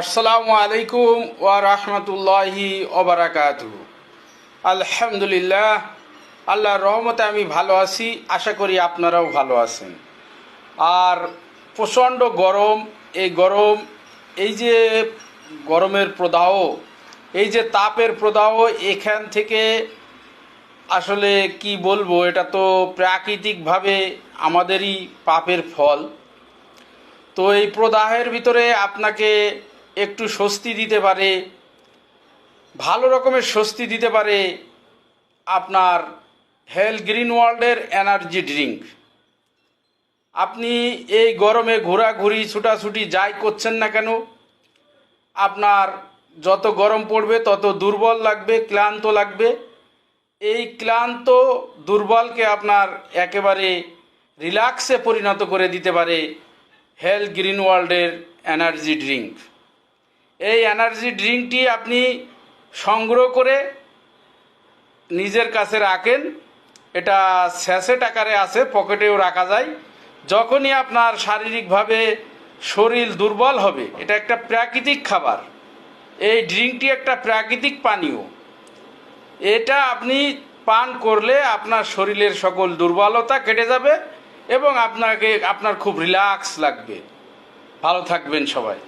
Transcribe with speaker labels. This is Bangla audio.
Speaker 1: আসসালামু আলাইকুম ওয়া রাহমাতুল্লাহি ওবারাকাতু আলহামদুলিল্লাহ, আল্লাহর রহমতে আমি ভালো আছি, আশা করি আপনারাও ভালো আছেন। আর প্রচণ্ড গরম, এই গরম, এই যে গরমের প্রদাহ, এই যে তাপের প্রদাহ, এখান থেকে আসলে কি বলব, এটা তো প্রাকৃতিকভাবে আমাদেরই পাপের ফল। তো এই প্রদাহের ভিতরে আপনাকে একটু স্বস্তি দিতে পারে, ভালো রকমের স্বস্তি দিতে পারে আপনার হেল গ্রিন ওয়ার্ল্ডের এনার্জি ড্রিঙ্ক। আপনি এই গরমে ঘোরাঘুরি, ছুটাছুটি যাই করছেন না কেন, আপনার যত গরম পড়বে তত দুর্বল লাগবে, ক্লান্ত লাগবে। এই ক্লান্ত দুর্বলকে আপনার একেবারে রিল্যাক্সে পরিণত করে দিতে পারে হেল গ্রিন ওয়ার্ল্ডের এনার্জি ড্রিঙ্ক। এই এনার্জি ড্রিঙ্কটি আপনি সংগ্রহ করে নিজের কাছে রাখেন। এটা স্যাসেট আকারে আছে পকেটেও রাখা যায়। যখনই আপনার শারীরিকভাবে শরীর দুর্বল হবে, এটা একটা প্রাকৃতিক খাবার। এই ড্রিঙ্কটি একটা প্রাকৃতিক পানীয়। এটা আপনি পান করলে আপনার শরীরের সকল দুর্বলতা কেটে যাবে এবং আপনাকে, আপনার খুব রিল্যাক্স লাগবে। ভালো থাকবেন সবাই।